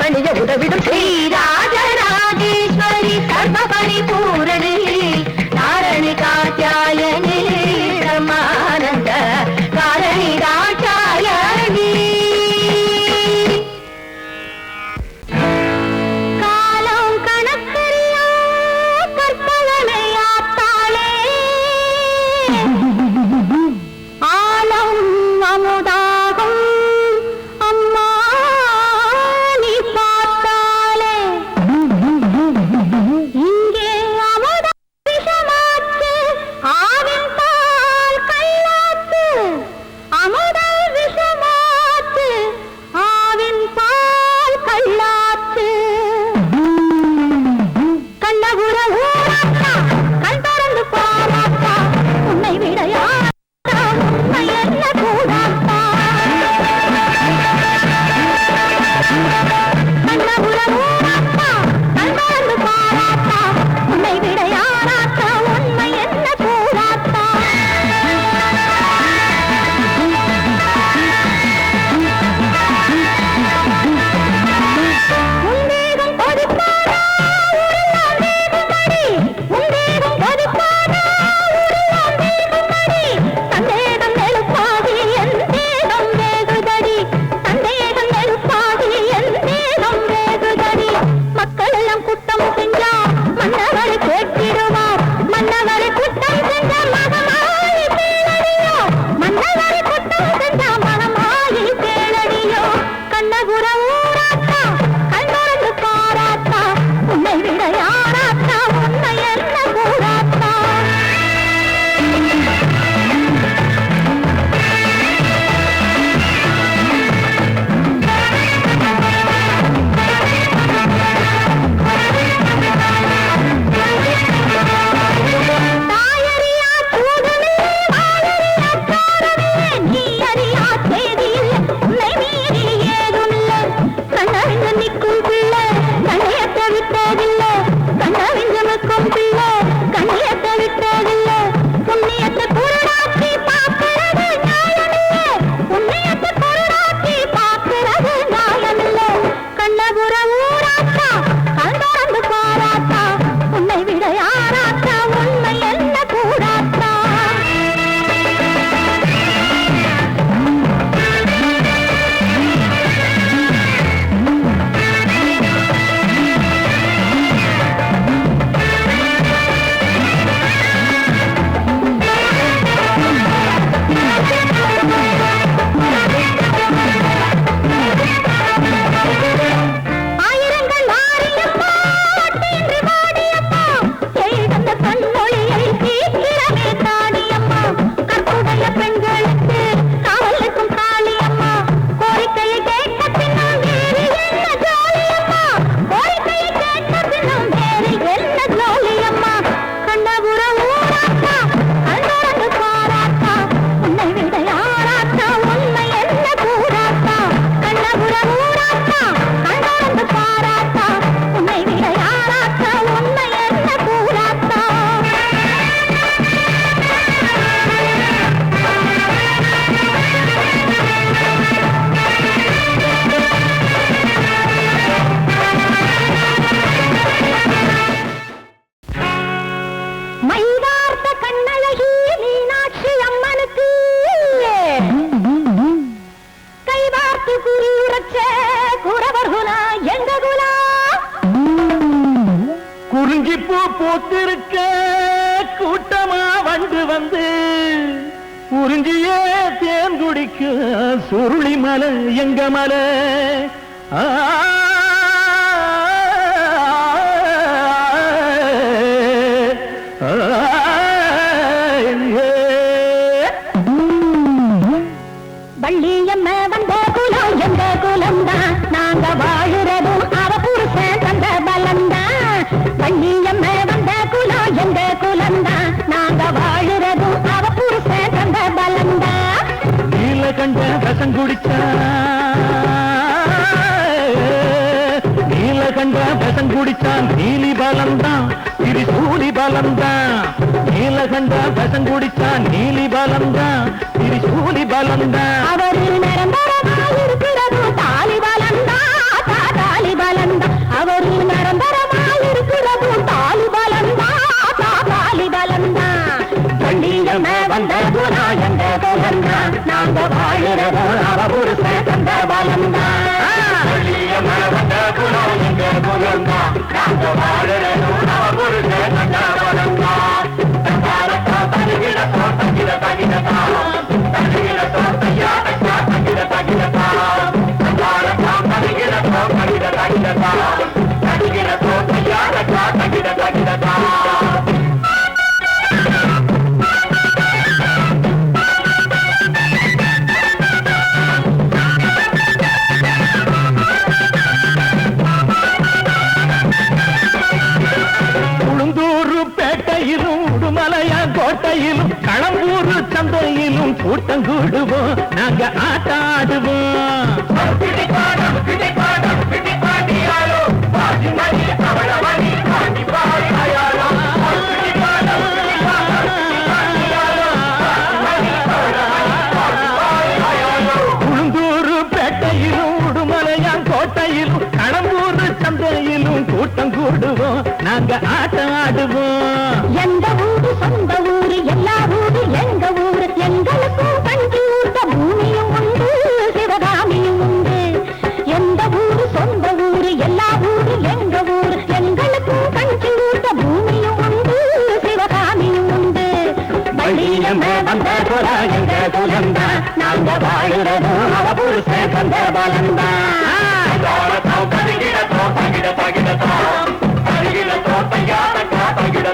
పనియ ఉదవిడు శ్రీరాజ முங்கி பூ போட்டிருக்க கூட்டமா வண்டு வந்து உறிஞ்சியே தேன் குடிக்க சுருளி மலை எங்க மலை வள்ளியம்மா குடிச்சா நீலகண்ட பசம் குடிச்சான். நீலி பலம்தான். திரு சூலி பலம்தான். நீலகண்ட பசம் குடிச்சான். நீலி பலம்தான். திரு சூலி பலம்தான். బాబాయి చంద్రబలందా తగిడతో తగిడ తగిడతో తగిడతో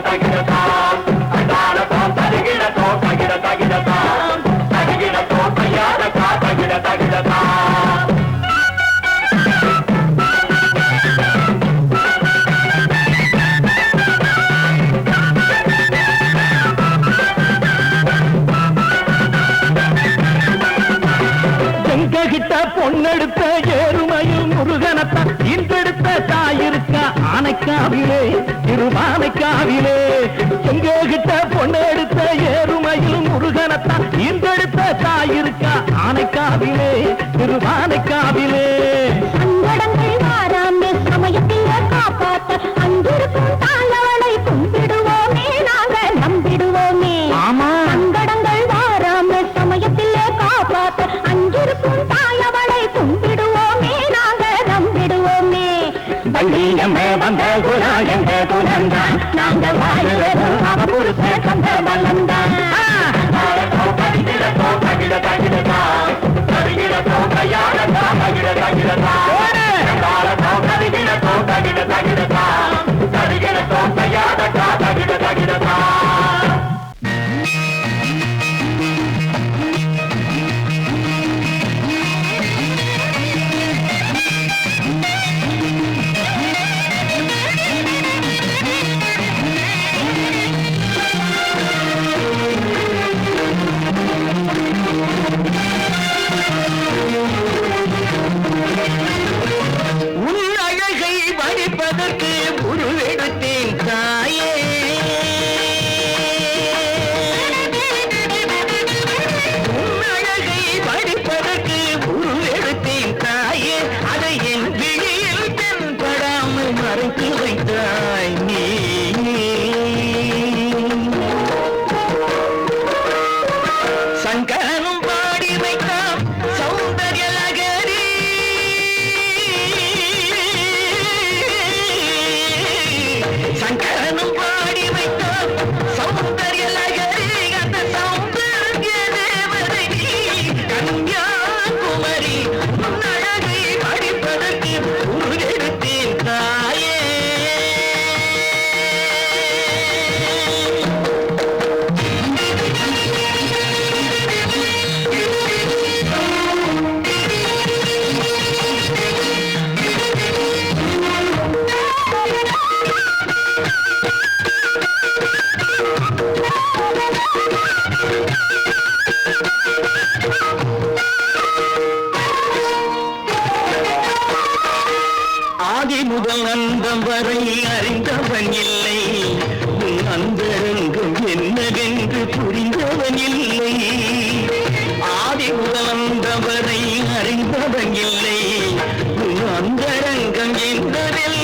తగిడతో எடுத்த பொண்ணெடுத்த ஏறுமையும் முருகனத்தான் இன்றெடுத்த தாயிருக்கா ஆனைக்காவிலே திருமானைக்காவிலே எங்கே கிட்ட பொண்ணெடுத்த ஏறுமையும் முருகனத்தான் இன்றெடுத்த தாயிருக்கா ஆனைக்காவிலே திருமானைக்காவிலே உலகம் நாங்கள் வாயிலும் அவருடைய கந்த வல்லந்த அந்தரங்கம் என்றதெல்லாம்